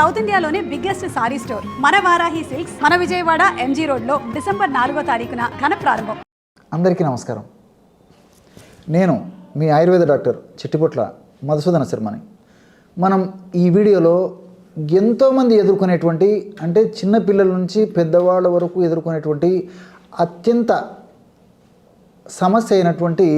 South ఇండియాలోనే biggest sorry store. మన Varahi silks మన విజయవాడ ఎంజీ రోడ్లో డిసెంబర్ నాలుగో తారీఖున ఘన ప్రారంభం. అందరికీ నమస్కారం. నేను మీ ఆయుర్వేద డాక్టర్ చిట్టిపొట్ల మధుసూదన శర్మని. మనం ఈ వీడియోలో ఎంతోమంది ఎదుర్కొనేటువంటి అంటే చిన్న పిల్లల నుంచి పెద్దవాళ్ళ వరకు ఎదుర్కొనేటువంటి అత్యంత సమస్య అయినటువంటి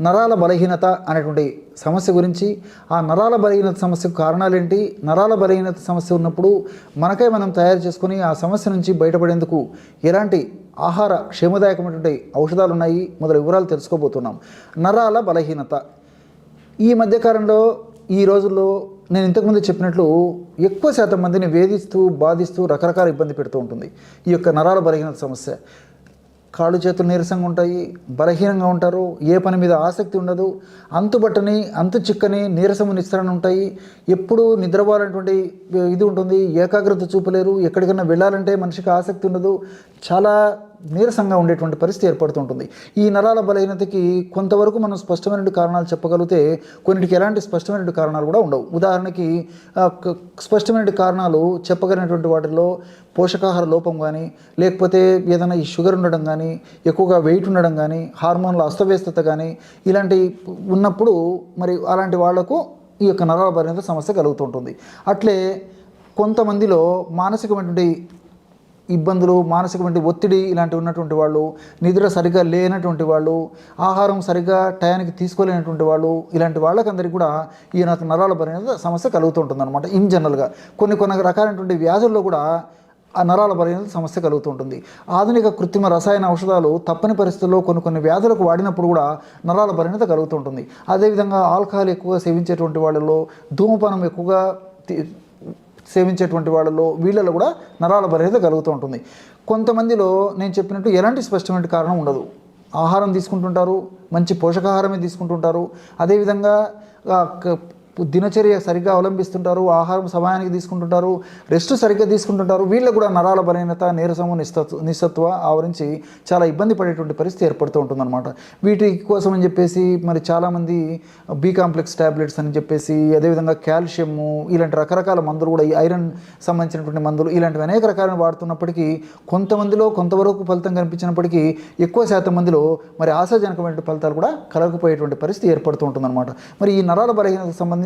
నరాల బలహీనత అనేటువంటి సమస్య గురించి ఆ నరాల బలహీనత సమస్యకు కారణాలేంటి? నరాల బలహీనత సమస్య ఉన్నప్పుడు మనకై మనం తయారు చేసుకుని ఆ సమస్య నుంచి బయటపడేందుకు ఎలాంటి ఆహార క్షేమదాయకమైనటువంటి ఔషధాలు ఉన్నాయి మొదలు వివరాలు తెలుసుకోబోతున్నాం. నరాల బలహీనత. ఈ మధ్యకాలంలో ఈ రోజుల్లో నేను ఇంతకుముందు చెప్పినట్లు ఎక్కువ శాతం మందిని వేధిస్తూ బాధిస్తూ రకరకాల ఇబ్బంది పెడుతూ ఉంటుంది ఈ యొక్క నరాల బలహీనత సమస్య. కాళ్ళు చేతులు నీరసంగా ఉంటాయి బలహీనంగా ఉంటారు ఏ పని మీద ఆసక్తి ఉండదు అంతుబట్టని అంతు చిక్కని నీరసము నిస్సరణ ఉంటాయి. ఎప్పుడు నిద్రపోవాలనేటువంటి ఇది ఉంటుంది. ఏకాగ్రత చూపలేరు. ఎక్కడికైనా వెళ్ళాలంటే మనిషికి ఆసక్తి ఉండదు. చాలా నీరసంగా ఉండేటువంటి పరిస్థితి ఏర్పడుతుంటుంది. ఈ నరాల బలహీనతకి కొంతవరకు మనం స్పష్టమైన కారణాలు చెప్పగలిగితే కొన్నిటికి ఎలాంటి స్పష్టమైన కారణాలు కూడా ఉండవు. ఉదాహరణకి స్పష్టమైన కారణాలు చెప్పగలిగినటువంటి వాటిలో పోషకాహార లోపం కానీ లేకపోతే ఏదైనా ఈ షుగర్ ఉండడం కానీ ఎక్కువగా వెయిట్ ఉండడం కానీ హార్మోన్ల అస్తవ్యస్తత కానీ ఇలాంటి ఉన్నప్పుడు మరి అలాంటి వాళ్ళకు ఈ యొక్క నరాల బలహీనత సమస్య కలుగుతుంటుంది. అట్లే కొంతమందిలో మానసికమైనటువంటి ఇబ్బందులు మానసికమైన ఒత్తిడి ఇలాంటి ఉన్నటువంటి వాళ్ళు నిద్ర సరిగ్గా లేనటువంటి వాళ్ళు ఆహారం సరిగ్గా టయానికి తీసుకోలేనటువంటి వాళ్ళు ఇలాంటి వాళ్ళకందరికీ కూడా ఈ నాకు నరాల బలహీనత సమస్య కలుగుతుంటుంది అనమాట ఇన్ జనరల్గా. కొన్ని కొన్ని రకాలైనటువంటి వ్యాధుల్లో కూడా ఆ నరాల బలహీనత సమస్య కలుగుతుంటుంది. ఆధునిక కృత్రిమ రసాయన ఔషధాలు తప్పని పరిస్థితుల్లో కొన్ని కొన్ని వ్యాధులకు వాడినప్పుడు కూడా నరాల బలహీనత కలుగుతుంటుంది. అదేవిధంగా ఆల్కహాల్ ఎక్కువగా సేవించేటువంటి వాళ్ళలో ధూమపానం ఎక్కువగా సేవించేటువంటి వాళ్ళలో వీళ్ళలో కూడా నరాల బలహీనత కలుగుతూ ఉంటుంది. కొంతమందిలో నేను చెప్పినట్టు ఎలాంటి స్పష్టమైన కారణం ఉండదు. ఆహారం తీసుకుంటుంటారు మంచి పోషకాహారమే తీసుకుంటుంటారు. అదేవిధంగా దినచర్య సరిగ్గా అవలంబిస్తుంటారు ఆహారం సమయానికి తీసుకుంటుంటారు రెస్ట్ సరిగ్గా తీసుకుంటుంటారు వీళ్ళకు కూడా నరాల బలహీనత నీరసము నిస్తత్వ నిస్సత్వ ఆవరించి చాలా ఇబ్బంది పడేటువంటి పరిస్థితి ఏర్పడుతూ ఉంటుందన్నమాట. వీటి కోసం అని చెప్పేసి మరి చాలామంది బి కాంప్లెక్స్ ట్యాబ్లెట్స్ అని చెప్పేసి అదేవిధంగా కాల్షియము ఇలాంటి రకరకాల మందులు కూడా ఈ ఐరన్ సంబంధించినటువంటి మందులు ఇలాంటివి అనేక రకాలను వాడుతున్నప్పటికీ కొంతమందిలో కొంతవరకు ఫలితం కనిపించినప్పటికీ ఎక్కువ శాతం మందిలో మరి ఆశాజనకమైన ఫలితాలు కూడా కలగకపోయేటువంటి పరిస్థితి ఏర్పడుతూ ఉంటుందన్నమాట. మరి ఈ నరాల బలహీనతకు సంబంధించి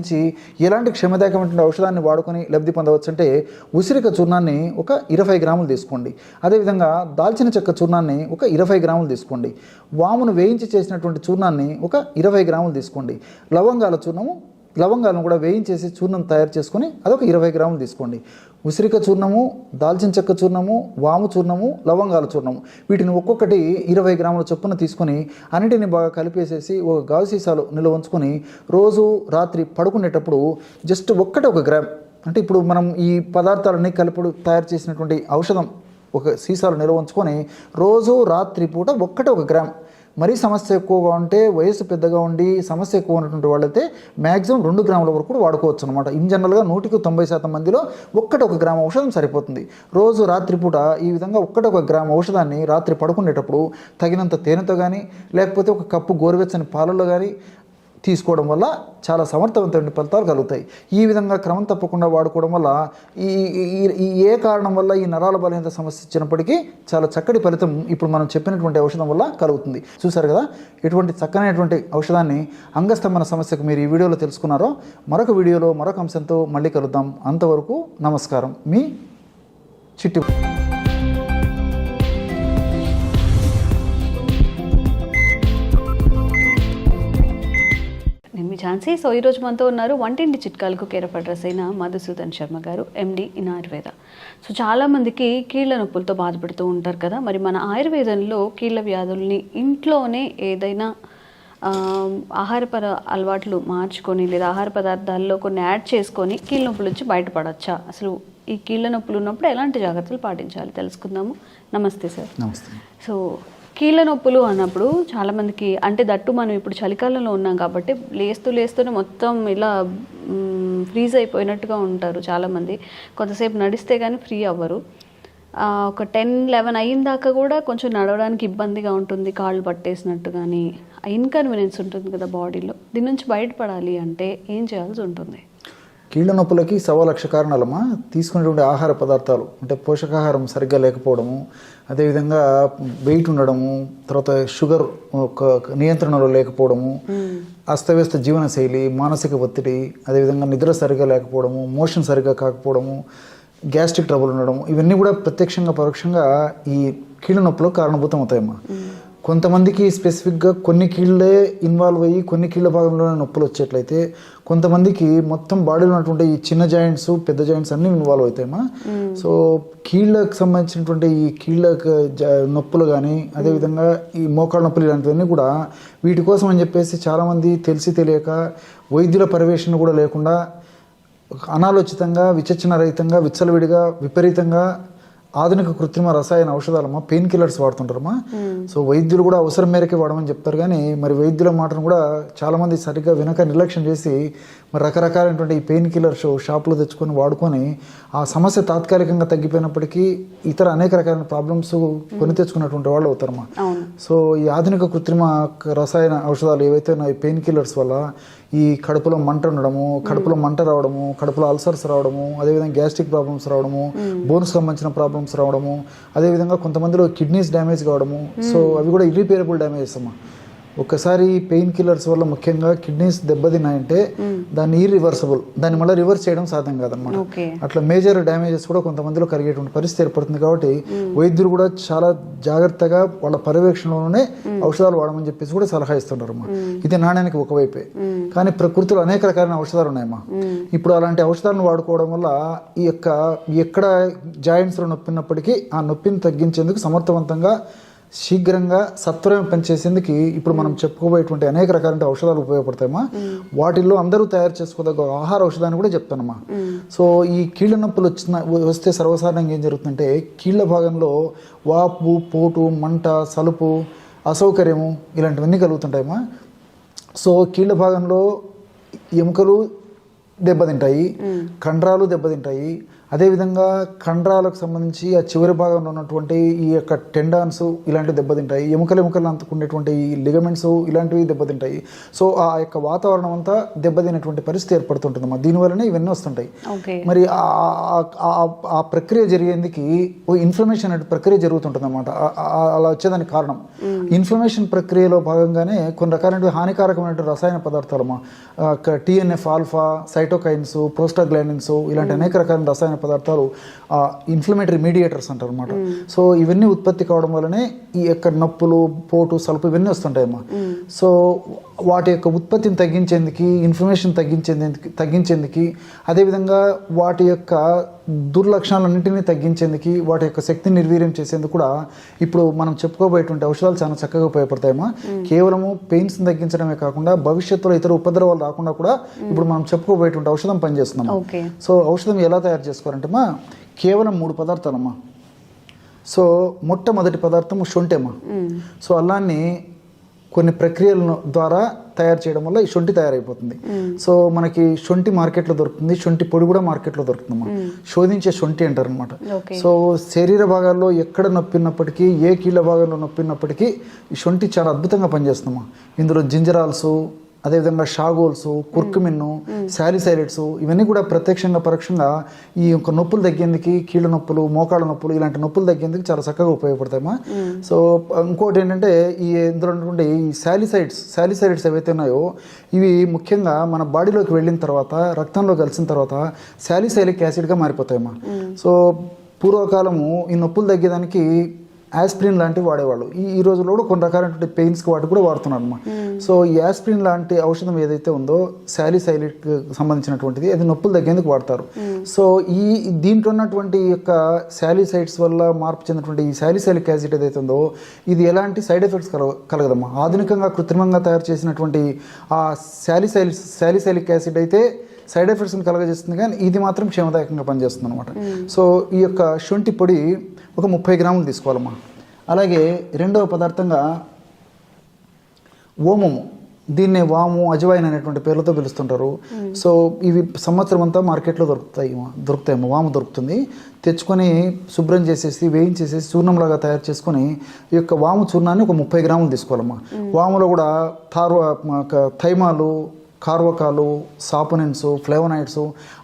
ఎలాంటి క్షమదాయకమైనటువంటి ఔషధాన్ని వాడుకొని లబ్ధి పొందవచ్చు అంటే ఉసిరిక చూర్ణాన్ని ఒక ఇరవై గ్రాములు తీసుకోండి. అదేవిధంగా దాల్చిన చెక్క చూర్ణాన్ని ఒక ఇరవై గ్రాములు తీసుకోండి. వామును వేయించి చేసినటువంటి చూర్ణాన్ని ఒక ఇరవై గ్రాములు తీసుకోండి. లవంగాల చూర్ణము లవంగాలను కూడా వేయించేసి చూర్ణం తయారు చేసుకొని అదొక ఇరవై గ్రాములు తీసుకోండి. ఉసిరిక చూర్ణము దాల్చిన చెక్క చూర్ణము వాము చూర్ణము లవంగాల చూర్ణము. వీటిని ఒక్కొక్కటి ఇరవై గ్రాముల చొప్పున తీసుకొని అన్నిటిని బాగా కలిపేసేసి ఒక గాజు సీసాలో నిల్వ ఉంచుకొని రోజు రాత్రి పడుకునేటప్పుడు జస్ట్ ఒక్కటి ఒక గ్రామ్. అంటే ఇప్పుడు మనం ఈ పదార్థాలన్నీ కలుపుడు తయారు చేసినటువంటి ఔషధం ఒక సీసాలో నిల్వ ఉంచుకొని రోజు రాత్రి పూట ఒక్కటే ఒక గ్రామ్. మరీ సమస్య ఎక్కువగా ఉంటే వయసు పెద్దగా ఉండి సమస్య ఎక్కువ ఉన్నటువంటి వాళ్ళైతే మ్యాక్సిమం రెండు గ్రాముల వరకు కూడా వాడుకోవచ్చు అనమాట ఇన్ జనరల్గా నూటికి తొంభై శాతం మందిలో ఒక్కటి ఒక గ్రామ ఔషధం సరిపోతుంది. రోజు రాత్రిపూట ఈ విధంగా ఒక్కటి ఒక గ్రామ ఔషధాన్ని రాత్రి పడుకునేటప్పుడు తగినంత తేనెతో కానీ లేకపోతే ఒక కప్పు గోరువెచ్చని పాలల్లో కానీ తీసుకోవడం వల్ల చాలా సమర్థవంతమైన ఫలితాలు కలుగుతాయి. ఈ విధంగా క్రమం తప్పకుండా వాడుకోవడం వల్ల ఈ ఈ- ఈ ఏ కారణం వల్ల ఈ నరాల బలహీనత సమస్య ఇచ్చినప్పటికీ చాలా చక్కటి ఫలితం ఇప్పుడు మనం చెప్పినటువంటి ఔషధం వల్ల కలుగుతుంది. చూసారు కదా? ఎటువంటి చక్కనైనటువంటి ఔషధాన్ని అంగస్తంభన సమస్యకు మీరు ఈ వీడియోలో తెలుసుకున్నారో మరొక వీడియోలో మరొక అంశంతో మళ్ళీ కలుద్దాం. అంతవరకు నమస్కారం. మీ చిట్టి ఝాన్సీ. సో ఈరోజు మనతో ఉన్నారు వంటింటి చిట్కాలకు కేరఫ్ అడ్రస్ అయిన మధుసూదన్ శర్మ గారు ఎండి ఇన్ ఆయుర్వేద. సో చాలామందికి కీళ్ళ నొప్పులతో బాధపడుతూ ఉంటారు కదా. మరి మన ఆయుర్వేదంలో కీళ్ళ వ్యాధుల్ని ఇంట్లోనే ఏదైనా ఆహారపర అలవాట్లు మార్చుకొని లేదా ఆహార పదార్థాల్లో కొన్ని యాడ్ చేసుకొని కీళ్ళ నొప్పుల నుంచి బయటపడచ్చా? అసలు ఈ కీళ్ళ నొప్పులు ఉన్నప్పుడు ఎలాంటి జాగ్రత్తలు పాటించాలి? తెలుసుకుందాము. నమస్తే సార్. నమస్తే. సో కీళ్ళ నొప్పులు అన్నప్పుడు చాలామందికి అంటే దట్టు మనం ఇప్పుడు చలికాలంలో ఉన్నాం కాబట్టి లేస్తూ లేస్తూనే మొత్తం ఇలా ఫ్రీజ్ అయిపోయినట్టుగా ఉంటారు చాలామంది కొంతసేపు నడిస్తే కానీ ఫ్రీ అవ్వరు. ఒక టెన్ లెవెన్ అయిన దాకా కూడా కొంచెం నడవడానికి ఇబ్బందిగా ఉంటుంది కాళ్ళు పట్టేసినట్టు కానీ ఇన్కన్వీనియన్స్ ఉంటుంది కదా బాడీలో. దీని నుంచి బయటపడాలి అంటే ఏం చేయాల్సి ఉంటుంది? కీళ్ళ నొప్పులకి సవా లక్ష కారణాలమ్మా. తీసుకునేటువంటి ఆహార పదార్థాలు అంటే పోషకాహారం సరిగ్గా లేకపోవడము అదేవిధంగా వెయిట్ ఉండడము తర్వాత షుగర్ ఒక నియంత్రణలో లేకపోవడము అస్తవ్యస్త జీవనశైలి మానసిక ఒత్తిడి అదేవిధంగా నిద్ర సరిగ్గా లేకపోవడము మోషన్ సరిగ్గా కాకపోవడము గ్యాస్ట్రిక్ ట్రబుల్ ఉండడం ఇవన్నీ కూడా ప్రత్యక్షంగా పరోక్షంగా ఈ కీళ్ళ నొప్పులో కారణభూతం అవుతాయమ్మా. కొంతమందికి స్పెసిఫిక్గా కొన్ని కీళ్ళే ఇన్వాల్వ్ అయ్యి కొన్ని కీళ్ళ భాగంలోనే నొప్పులు వచ్చేట్లయితే కొంతమందికి మొత్తం బాడీలో ఉన్నటువంటి ఈ చిన్న జాయింట్స్ పెద్ద జాయింట్స్ అన్నీ ఇన్వాల్వ్ అవుతాయమ్మా సో కీళ్ళకు సంబంధించినటువంటి ఈ కీళ్ళ నొప్పులు కానీ అదేవిధంగా ఈ మోకాళ్ళ నొప్పులు ఇలాంటివన్నీ కూడా వీటి కోసం అని చెప్పేసి చాలామంది తెలిసి తెలియక వైద్యుల పర్యవేక్షణ కూడా లేకుండా అనాలోచితంగా విచక్షణ రహితంగా విచ్చలవిడిగా విపరీతంగా ఆధునిక కృత్రిమ రసాయన ఔషధాలమ్మా పెయిన్ కిల్లర్స్ వాడుతుంటారమ్మా. సో వైద్యులు కూడా అవసరం మేరకే వాడమని చెప్తారు కానీ మరి వైద్యుల మాటను కూడా చాలామంది సరిగ్గా వినక నిర్లక్ష్యం చేసి మరి రకరకాలైనటువంటి ఈ పెయిన్ కిల్లర్స్ షాపులో తెచ్చుకొని వాడుకొని ఆ సమస్య తాత్కాలికంగా తగ్గిపోయినప్పటికీ ఇతర అనేక రకాలైన ప్రాబ్లమ్స్ కొని తెచ్చుకున్నటువంటి వాళ్ళు అవుతారమ్మా సో ఈ ఆధునిక కృత్రిమ రసాయన ఔషధాలు ఏవైతే ఉన్నాయో పెయిన్ కిల్లర్స్ వల్ల ఈ కడుపులో మంట ఉండడము కడుపులో మంట రావడము కడుపులో అల్సర్స్ రావడము అదేవిధంగా గ్యాస్ట్రిక్ ప్రాబ్లమ్స్ రావడము బోన్స్ సంబంధించిన ప్రాబ్లమ్స్ రావడము అదేవిధంగా కొంతమందిలో కిడ్నీస్ డ్యామేజ్ కావడము. సో అవి కూడా ఇర్రిపేరబుల్ డ్యామేజెస్ అమ్మా ఒక్కసారి పెయిన్ కిల్లర్స్ వల్ల ముఖ్యంగా కిడ్నీస్ దెబ్బతిన్నాయంటే దాన్ని ఇర్రివర్సబుల్ దాన్ని మళ్ళీ రివర్స్ చేయడం సాధ్యం కాదన్నమాట ఓకే. అట్లా మేజర్ డ్యామేజెస్ కూడా కొంతమందిలో కలిగేటువంటి పరిస్థితి ఏర్పడుతుంది కాబట్టి వైద్యులు కూడా చాలా జాగ్రత్తగా వాళ్ళ పర్యవేక్షణలోనే ఔషధాలు వాడమని చెప్పేసి కూడా సలహా ఇస్తుంటారు అమ్మా ఇది నాణ్యానికి ఒకవైపే. కానీ ప్రకృతిలో అనేక రకాలైన ఔషధాలు ఉన్నాయమ్మా. ఇప్పుడు అలాంటి ఔషధాలను వాడుకోవడం వల్ల ఈ యొక్క ఎక్కడ జాయింట్స్లో నొప్పినప్పటికీ ఆ నొప్పిని తగ్గించేందుకు సమర్థవంతంగా శీఘ్రంగా సత్వరం పనిచేసేందుకు ఇప్పుడు మనం చెప్పుకోబోయేటువంటి అనేక రకాలైన ఔషధాలు ఉపయోగపడతాయమ్మా. వాటిల్లో అందరూ తయారు చేసుకోదగ్గ ఆహార ఔషధాన్ని కూడా చెప్తానమ్మా. సో ఈ కీళ్ళ నొప్పులు వచ్చిన వస్తే సర్వసాధారణంగా ఏం జరుగుతుందంటే కీళ్ళ భాగంలో వాపు పోటు మంట సలుపు అసౌకర్యము ఇలాంటివన్నీ కలుగుతుంటాయమ్మా. సో కీళ్ళ భాగంలో ఎముకలు దెబ్బతింటాయి కండరాలు దెబ్బతింటాయి అదేవిధంగా కండరాలకు సంబంధించి ఆ చివరి భాగంలో ఉన్నటువంటి ఈ యొక్క టెండాన్స్ ఇలాంటివి దెబ్బతింటాయి. ఎముకలు ఎముకలు అంతుకునేటువంటి ఈ లిగమెంట్స్ ఇలాంటివి దెబ్బతింటాయి. సో ఆ యొక్క వాతావరణం అంతా దెబ్బతినేటువంటి పరిస్థితి ఏర్పడుతుంటుందమ్మా దీనివల్లనే ఇవన్నీ వస్తుంటాయి. మరి ఆ- ప్రక్రియ జరిగేందుకు ఓ ఇన్ఫ్లమేషన్ అనే ప్రక్రియ జరుగుతుంటుంది అనమాట అలా వచ్చేదానికి కారణం. ఇన్ఫ్లమేషన్ ప్రక్రియలో భాగంగానే కొన్ని రకాలైన హానికారకమైనటువంటి రసాయన పదార్థాలమ్మా టిఎన్ఎఫ్ ఆల్ఫా సైటోకైన్స్ ప్రోస్టాగ్లాండిన్స్ ఇలాంటి అనేక రకాలైన రసాయన పదార్థాలు ఇన్ఫ్లమేటరీ మీడియేటర్స్ అంటారు అనమాట సో ఇవన్నీ ఉత్పత్తి కావడం వల్లనే ఈ యొక్క నొప్పులు పోటు సలుపు ఇవన్నీ వస్తుంటాయమ్మా. సో వాటి యొక్క ఉత్పత్తిని తగ్గించేందుకు ఇన్ఫ్లమేషన్ తగ్గించేందుకు తగ్గించేందుకు అదేవిధంగా వాటి యొక్క దుర్లక్షణాలన్నింటినీ తగ్గించేందుకు వాటి యొక్క శక్తిని నిర్వీర్యం చేసేందుకు కూడా ఇప్పుడు మనం చెప్పుకోబోయేటువంటి ఔషధాలు చాలా చక్కగా ఉపయోగపడతాయమ్మా. కేవలము పెయిన్స్ తగ్గించడమే కాకుండా భవిష్యత్తులో ఇతర ఉపద్రవాలు రాకుండా కూడా ఇప్పుడు మనం చెప్పుకోబోయేటువంటి ఔషధం పనిచేస్తున్నాం సో ఔషధం ఎలా తయారు చేసుకోవాలంటే అమ్మా కేవలం మూడు పదార్థాలమ్మా. సో మొట్టమొదటి పదార్థం శొంఠి అమ్మా సో అల్లాన్ని కొన్ని ప్రక్రియల ద్వారా తయారు చేయడం వల్ల ఈ శొంఠి తయారైపోతుంది. సో మనకి శొంఠి మార్కెట్లో దొరుకుతుంది శొంఠి పొడి కూడా మార్కెట్లో దొరుకుతుందమ్మా శోధించే శొంఠి అంటారు అనమాట సో శరీర భాగాల్లో ఎక్కడ నొప్పినప్పటికీ ఏ కీళ్ళ భాగంలో నొప్పినప్పటికీ ఈ శొంఠి చాలా అద్భుతంగా పనిచేస్తుందమ్మా. ఇందులో జింజరాల్స్ అదేవిధంగా షాగోల్స్ కుర్కుమిన్ను శాలిసైలెట్స్ ఇవన్నీ కూడా ప్రత్యక్షంగా పరోక్షంగా ఈ యొక్క నొప్పులు తగ్గేందుకు కీళ్ళ నొప్పులు మోకాళ్ళ నొప్పులు ఇలాంటి నొప్పులు తగ్గేందుకు చాలా చక్కగా ఉపయోగపడతాయమ్మా. సో ఇంకోటి ఏంటంటే ఈ ఇందులో ఉన్నటువంటి ఈ శాలిసైడ్స్ శాలిసైడ్స్ ఏవైతే ఉన్నాయో ఇవి ముఖ్యంగా మన బాడీలోకి వెళ్ళిన తర్వాత రక్తంలో కలిసిన తర్వాత శాలిసైలిక్ యాసిడ్గా మారిపోతాయమ్మా. సో పూర్వకాలము ఈ నొప్పులు తగ్గేదానికి యాస్ప్రిన్ లాంటివి వాడేవాళ్ళు. ఈ ఈ రోజుల్లో కూడా కొన్ని రకాలైనటువంటి పెయిన్స్కి వాటి కూడా వాడుతున్నారు అన్నమాట సో ఈ యాస్ప్రిన్ లాంటి ఔషధం ఏదైతే ఉందో శాలిసైలిక్ సంబంధించినటువంటిది అది నొప్పులు తగ్గేందుకు వాడతారు. సో ఈ దీంట్లో ఉన్నటువంటి యొక్క శాలిసైడ్స్ వల్ల మార్పు చెందినటువంటి ఈ శాలిసైలిక్ యాసిడ్ ఏదైతే ఉందో ఇది ఎలాంటి సైడ్ ఎఫెక్ట్స్ కలగ కలగదమ్మా? ఆధునికంగా కృత్రిమంగా తయారు చేసినటువంటి ఆ శాలిసైల్ శాలిసైలిక్ యాసిడ్ అయితే సైడ్ ఎఫెక్ట్స్ని కలగజేస్తుంది కానీ ఇది మాత్రం క్షేమదాయకంగా పనిచేస్తుంది అనమాట సో ఈ యొక్క శొంఠి పొడి ఒక ముప్పై గ్రాములు తీసుకోవాలమ్మా. అలాగే రెండవ పదార్థంగా ఓమము. దీన్నే వాము అజవాయిన్ అనేటువంటి పేర్లతో పిలుస్తుంటారు. సో ఇవి సంవత్సరం అంతా మార్కెట్లో దొరుకుతాయి దొరుకుతాయమ్మా వాము దొరుకుతుంది. తెచ్చుకొని శుభ్రం చేసేసి వేయించేసేసి చూర్ణంలాగా తయారు చేసుకొని ఈ యొక్క వాము చూర్ణాన్ని ఒక ముప్పై గ్రాములు తీసుకోవాలమ్మా. వాములో కూడా తారు థైమాలు కార్వకాలు సాపునిన్స్ ఫ్లేవనైడ్స్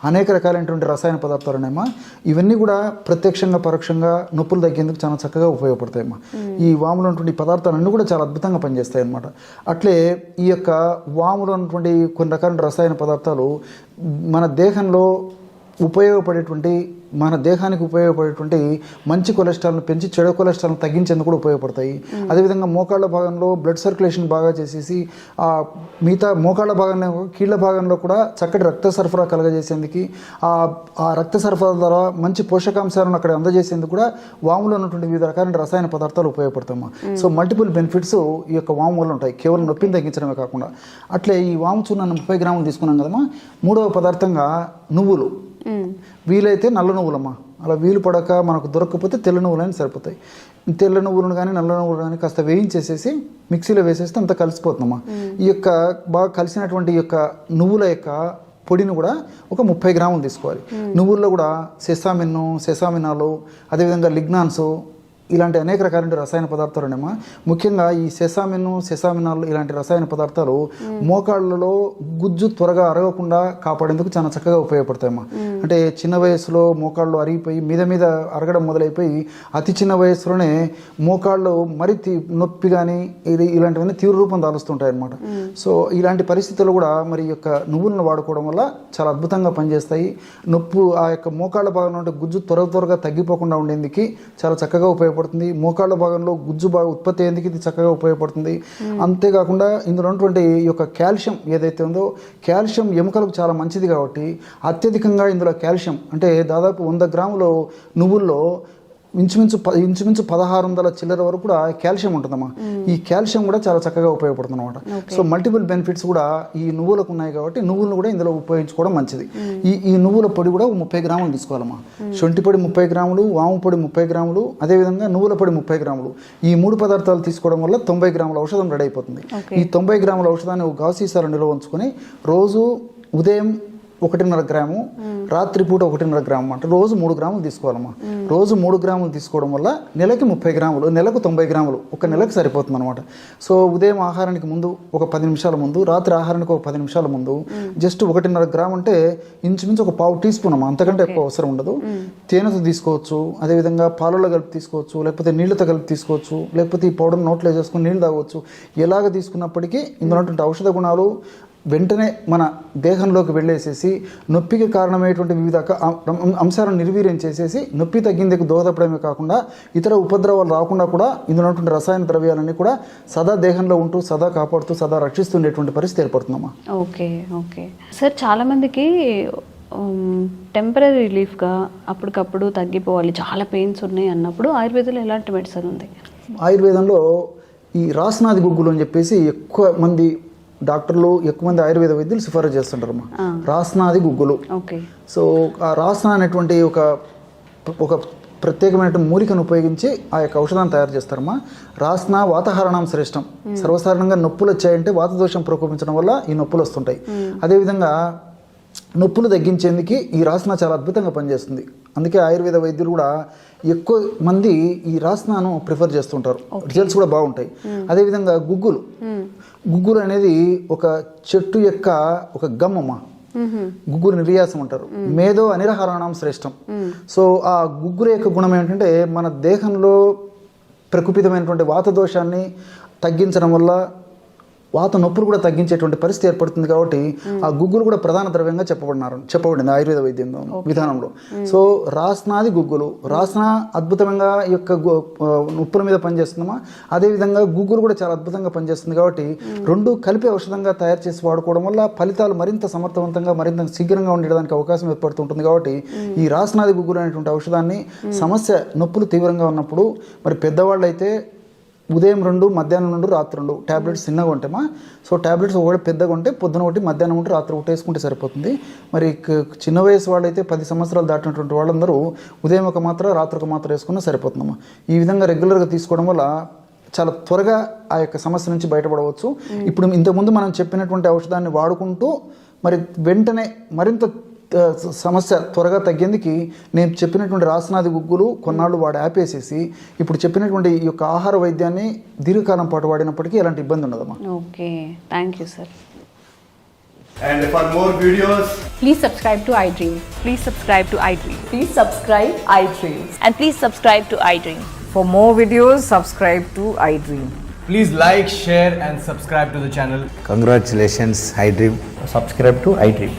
అనేక రకాలైనటువంటి రసాయన పదార్థాలు ఉన్నాయమ్మా. ఇవన్నీ కూడా ప్రత్యక్షంగా పరోక్షంగా నొప్పులు తగ్గేందుకు చాలా చక్కగా ఉపయోగపడతాయమ్మా. ఈ వాములు ఉన్నటువంటి పదార్థాలన్నీ కూడా చాలా అద్భుతంగా పనిచేస్తాయి అన్నమాట. అట్లే ఈ యొక్క వాములు ఉన్నటువంటి కొన్ని రకాల రసాయన పదార్థాలు మన దేహంలో ఉపయోగపడేటువంటి మన దేహానికి ఉపయోగపడేటువంటి మంచి కొలెస్ట్రాల్ను పెంచి చెడు కొలెస్ట్రాల్ను తగ్గించేందుకు కూడా ఉపయోగపడతాయి. అదేవిధంగా మోకాళ్ళ భాగంలో బ్లడ్ సర్క్యులేషన్ బాగా చేసేసి ఆ మిగతా మోకాళ్ళ భాగంలో కీళ్ళ భాగంలో కూడా చక్కటి రక్త సరఫరా కలగజేసేందుకు ఆ ఆ రక్త సరఫరా ద్వారా మంచి పోషకాంశాలను అక్కడ అందజేసేందుకు కూడా వాములో ఉన్నటువంటి వివిధ రకాలైన రసాయన పదార్థాలు ఉపయోగపడతాము సో మల్టిపుల్ బెనిఫిట్స్ ఈ యొక్క వాము వల్ల ఉంటాయి. కేవలం నొప్పిని తగ్గించడమే కాకుండా. అట్లే ఈ వాము చూర్ణాన్ని ముప్పై గ్రాములు తీసుకున్నాం కదమ్మా. మూడవ పదార్థంగా నువ్వులు. వీలైతే నల్ల నువ్వులమ్మా. అలా వీలు పడక మనకు దొరకకపోతే తెల్ల నువ్వులైనా సరిపోతాయి. తెల్ల నువ్వులను కానీ నల్ల నువ్వులు కానీ కాస్త వేయించేసేసి మిక్సీలో వేసేస్తే అంత కలిసిపోతుందమ్మా. ఈ యొక్క బాగా కలిసినటువంటి యొక్క నువ్వుల యొక్క పొడిని కూడా ఒక ముప్పై గ్రాములు తీసుకోవాలి. నువ్వుల్లో కూడా సెసామిన్ సెసామినాలు అదేవిధంగా లిగ్నాన్స్ ఇలాంటి అనేక రకాలైన రసాయన పదార్థాలు ఉన్నాయమ్మా. ముఖ్యంగా ఈ సెసామిన్ సెసామినాల్ ఇలాంటి రసాయన పదార్థాలు మోకాళ్ళలో గుజ్జు త్వరగా అరగకుండా కాపాడేందుకు చాలా చక్కగా ఉపయోగపడతాయమ్మా. అంటే చిన్న వయసులో మోకాళ్ళు అరిగిపోయి మీద మీద అరగడం మొదలైపోయి అతి చిన్న వయసులోనే మోకాళ్ళు మరి నొప్పి కానీ ఇది ఇలాంటివన్నీ తీవ్ర రూపం దాలుస్తుంటాయి అన్నమాట సో ఇలాంటి పరిస్థితుల్లో కూడా మరి యొక్క నువ్వులను వాడుకోవడం వల్ల చాలా అద్భుతంగా పనిచేస్తాయి. నొప్పు ఆ యొక్క మోకాళ్ళ భాగంలో గుజ్జు త్వర త్వరగా తగ్గిపోకుండా ఉండేందుకు చాలా చక్కగా ఉపయోగపడుతుంది మోకాళ్ళ భాగంలో గుజ్జు బాగా ఉత్పత్తి అయ్యేందుకు ఇది చక్కగా ఉపయోగపడుతుంది. అంతేకాకుండా ఇందులో ఉన్నటువంటి ఈ యొక్క కాల్షియం ఏదైతే ఉందో కాల్షియం ఎముకలకు చాలా మంచిది కాబట్టి అత్యధికంగా ఇందులో కాల్షియం అంటే దాదాపు వంద గ్రాములు నువ్వుల్లో ఇంచుమించు ప ఇంచుమించు పదహారు వందల చిల్లర వరకు కూడా కాల్షియం ఉంటుందమ్మా. ఈ కాల్షియం కూడా చాలా చక్కగా ఉపయోగపడుతుంది అనమాట సో మల్టిపుల్ బెనిఫిట్స్ కూడా ఈ నువ్వులకు ఉన్నాయి కాబట్టి నువ్వులను కూడా ఇందులో ఉపయోగించుకోవడం మంచిది. ఈ ఈ నువ్వుల పొడి కూడా ముప్పై గ్రాములు తీసుకోవాలమ్మా. శొంఠి పొడి ముప్పై గ్రాములు వాము పొడి ముప్పై గ్రాములు అదేవిధంగా నువ్వుల పొడి ముప్పై గ్రాములు. ఈ మూడు పదార్థాలు తీసుకోవడం వల్ల తొంభై గ్రాముల ఔషధం రెడీ అయిపోతుంది. ఈ తొంభై గ్రాముల ఔషధాన్ని ఒక గాజు సీసాలో నిల్వ ఉంచుకొని రోజు ఉదయం ఒకటిన్నర గ్రాము రాత్రిపూట ఒకటిన్నర గ్రాము అంటే రోజు మూడు గ్రాములు తీసుకోవాలమ్మా. రోజు మూడు గ్రాములు తీసుకోవడం వల్ల నెలకి ముప్పై గ్రాములు నెలకు తొంభై గ్రాములు ఒక నెలకు సరిపోతుంది అనమాట సో ఉదయం ఆహారానికి ముందు ఒక పది నిమిషాల ముందు రాత్రి ఆహారానికి ఒక పది నిమిషాల ముందు జస్ట్ ఒకటిన్నర గ్రాము అంటే ఇంచుమించు ఒక పావు టీ స్పూన్ అమ్మా అంతకంటే ఎక్కువ అవసరం ఉండదు. తేనెతో తీసుకోవచ్చు అదేవిధంగా పాలలో కలిపి తీసుకోవచ్చు లేకపోతే నీళ్ళతో కలిపి తీసుకోవచ్చు లేకపోతే ఈ పౌడర్ నోట్లో చేసుకుని నీళ్ళు తాగవచ్చు. ఎలాగ తీసుకున్నప్పటికీ ఇందులో ఔషధ గుణాలు వెంటనే మన దేహంలోకి వెళ్ళేసేసి నొప్పికి కారణమైనటువంటి వివిధ అంశాలను నిర్వీర్యం చేసేసి నొప్పి తగ్గిందేకు దోహదపడమే కాకుండా ఇతర ఉపద్రవాలు రాకుండా కూడా ఇందులో ఉన్నటువంటి రసాయన ద్రవ్యాలన్నీ కూడా సదా దేహంలో ఉంటూ సదా కాపాడుతూ సదా రక్షిస్తుండేటువంటి పరిస్థితి ఏర్పడుతుందమ్మా. Okay okay. సార్ చాలామందికి టెంపరీ రిలీఫ్గా అప్పటికప్పుడు తగ్గిపోవాలి చాలా పెయిన్స్ ఉన్నాయి అన్నప్పుడు ఆయుర్వేదంలో ఎలాంటి మెడిసిన్ ఉంది? ఆయుర్వేదంలో ఈ రాసనాది గుగ్గులు అని చెప్పేసి ఎక్కువ మంది డాక్టర్లు ఎక్కువ మంది ఆయుర్వేద వైద్యులు సిఫారసు చేస్తుంటారమ్మా. రాసనాది గుగ్గులు. సో ఆ రాసన అనేటువంటి ఒక ఒక ప్రత్యేకమైనటువంటి మూలికను ఉపయోగించి ఆ యొక్క ఔషధాన్ని తయారు చేస్తారమ్మా. రాసన వాతాహరణం శ్రేష్టం. సర్వసాధారణంగా నొప్పులు వచ్చాయంటే వాత దోషం ప్రకోపించడం వల్ల ఈ నొప్పులు వస్తుంటాయి. అదేవిధంగా నొప్పులు తగ్గించేందుకు ఈ రాసన చాలా అద్భుతంగా పనిచేస్తుంది. అందుకే ఆయుర్వేద వైద్యులు కూడా ఎక్కువ మంది ఈ రాసనాను ప్రిఫర్ చేస్తుంటారు. రిజల్ట్స్ కూడా బాగుంటాయి. అదేవిధంగా గుగ్గులు. గుగ్గులు అనేది ఒక చెట్టు యొక్క ఒక గమ్మమ్మ గుగ్గురు నిర్యాసం అంటారు. మేధో అనిరహరణం శ్రేష్టం. సో ఆ గుగ్గురు యొక్క గుణం ఏంటంటే మన దేహంలో ప్రకుపితమైనటువంటి వాత దోషాన్ని తగ్గించడం వల్ల వాత నొప్పులు కూడా తగ్గించేటువంటి పరిస్థితి ఏర్పడుతుంది కాబట్టి ఆ గుగ్గులు కూడా ప్రధాన ద్రవ్యంగా చెప్పబడినారు చెప్పబడింది ఆయుర్వేద వైద్యం విధానంలో. సో రాస్నాది గుగ్గులు రాస్న అద్భుతంగా ఈ యొక్క నొప్పుల మీద పనిచేస్తుందమ్మా. అదేవిధంగా గుగ్గులు కూడా చాలా అద్భుతంగా పనిచేస్తుంది కాబట్టి రెండు కలిపి ఔషధంగా తయారు చేసి వాడుకోవడం వల్ల ఫలితాలు మరింత సమర్థవంతంగా మరింత శీఘ్రంగా ఉండడానికి అవకాశం ఏర్పడుతుంటుంది కాబట్టి ఈ రాస్నాది గుగ్గులు అనేటువంటి ఔషధాన్ని సమస్య నొప్పులు తీవ్రంగా ఉన్నప్పుడు మరి పెద్దవాళ్ళు అయితే ఉదయం రెండు మధ్యాహ్నం రెండు రాత్రి రెండు. టాబ్లెట్స్ చిన్నగా ఉంటామా? సో టాబ్లెట్స్ ఒకటి పెద్దగా ఉంటే పొద్దున ఒకటి మధ్యాహ్నం ఒకటి రాత్రి ఒకటి వేసుకుంటే సరిపోతుంది. మరి చిన్న వయసు వాళ్ళైతే పది సంవత్సరాలు దాటినటువంటి వాళ్ళందరూ ఉదయం ఒక మాత్ర రాత్రి ఒక మాత్ర వేసుకున్నా సరిపోతుందమ్మా. ఈ విధంగా రెగ్యులర్గా తీసుకోవడం వల్ల చాలా త్వరగా ఆ యొక్క సమస్య నుంచి బయటపడవచ్చు. ఇప్పుడు ఇంతకుముందు మనం చెప్పినటువంటి ఔషధాన్ని వాడుకుంటూ మరి వెంటనే మరింత సమస్య త్వరగా తగ్గేందుకు నేను చెప్పినటువంటి రాసనాది గుగ్గులు కొన్నాళ్ళు వాడు ఆపేసేసి ఇప్పుడు చెప్పినటువంటి ఈ యొక్క ఆహార వైద్యాన్ని దీర్ఘకాలం పాటు వాడినప్పటికీ ఎలాంటి ఇబ్బంది ఉండదమ్మా. Okay. Thank you sir. And for more videos please subscribe to I dream please subscribe to I dream please subscribe I dream and please subscribe to I dream for more videos subscribe to I dream please like share and subscribe to the channel congratulations I dream subscribe to I dream